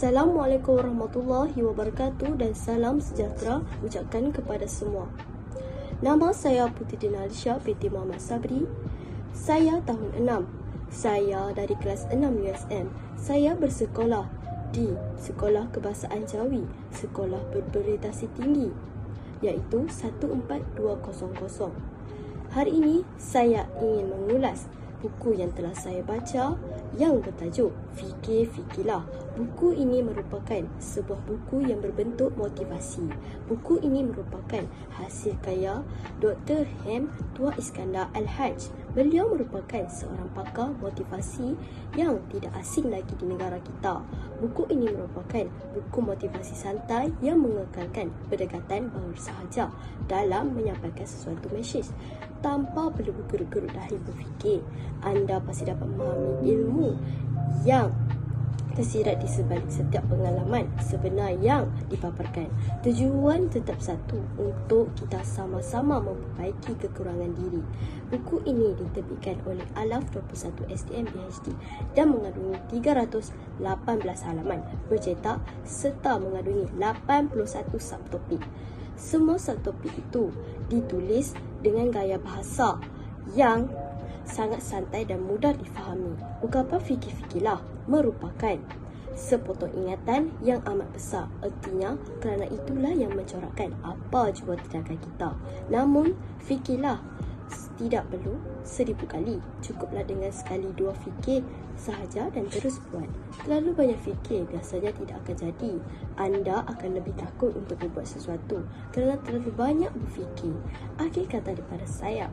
Assalamualaikum warahmatullahi wabarakatuh dan salam sejahtera ucapkan kepada semua. Nama saya Putri Dinalisha binti Muhammad Sabri. Saya tahun 6. Saya dari kelas 6 USM. Saya bersekolah di Sekolah Kebahasaan Jawi, Sekolah Berberitasy Tinggi iaitu 14200. Hari ini saya ingin mengulas buku yang telah saya baca yang bertajuk Fikir Fikirlah. Buku ini merupakan sebuah buku yang berbentuk motivasi. Buku ini merupakan hasil karya Dr. Hem Tua Iskandar Al-Hajj. Beliau merupakan seorang pakar motivasi yang tidak asing lagi di negara kita. Buku ini merupakan buku motivasi santai yang mengekalkan pendekatan baru sahaja dalam menyampaikan sesuatu mesej tanpa perlu bergerut-gerut dahi berfikir. Anda pasti dapat memahami ilmu yang tersirat di sebalik setiap pengalaman sebenar yang dipaparkan. Tujuan tetap satu untuk kita sama-sama memperbaiki kekurangan diri. Buku ini diterbitkan oleh Alaf 21 STM PhD dan mengandungi 318 halaman bercetak serta mengandungi 81 subtopik. Semua subtopik itu ditulis dengan gaya bahasa yang sangat santai dan mudah difahami. Ungkapan fikir-fikirlah merupakan sepotong ingatan yang amat besar. Artinya, kerana itulah yang mencorakkan apa jua tindakan kita. Namun, fikirlah tidak perlu seribu kali. Cukuplah dengan sekali dua fikir sahaja dan terus buat. Terlalu banyak fikir biasanya tidak akan jadi. Anda akan lebih takut untuk membuat sesuatu kerana terlalu banyak berfikir. Akhir kata daripada saya,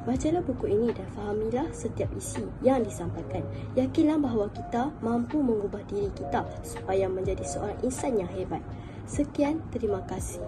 Bacalah buku ini dan fahamilah setiap isi yang disampaikan. Yakinlah bahawa kita mampu mengubah diri kita supaya menjadi seorang insan yang hebat. Sekian, terima kasih.